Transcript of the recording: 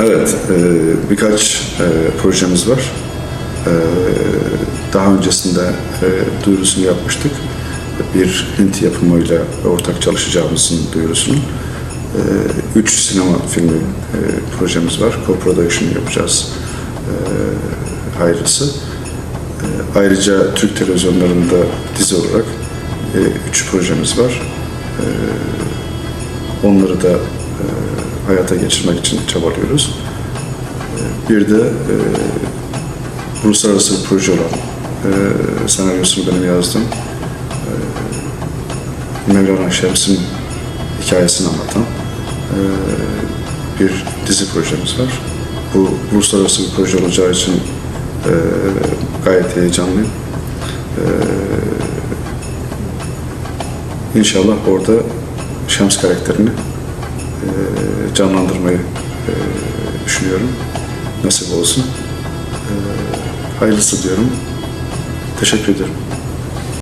Evet, e, birkaç e, projemiz var. E, daha öncesinde e, duyurusunu yapmıştık. Bir Hint yapımıyla ortak çalışacağımızın duyurusunu. E, üç sinema filmi e, projemiz var. Co-production yapacağız. E, hayırlısı. E, ayrıca Türk televizyonlarında dizi olarak e, üç projemiz var. E, onları da e, hayata geçirmek için çabalıyoruz. E, bir de e, uluslararası bir proje olan e, senaryosunu benim yazdım. E, Mevlana Şems'in hikayesini anlatan e, bir dizi projemiz var. Bu uluslararası bir proje olacağı için e, gayet heyecanlıyım. E, inşallah orada Şems karakterini canlandırmayı e, düşünüyorum. Nasip olsun. E, hayırlısı diyorum. Teşekkür ederim.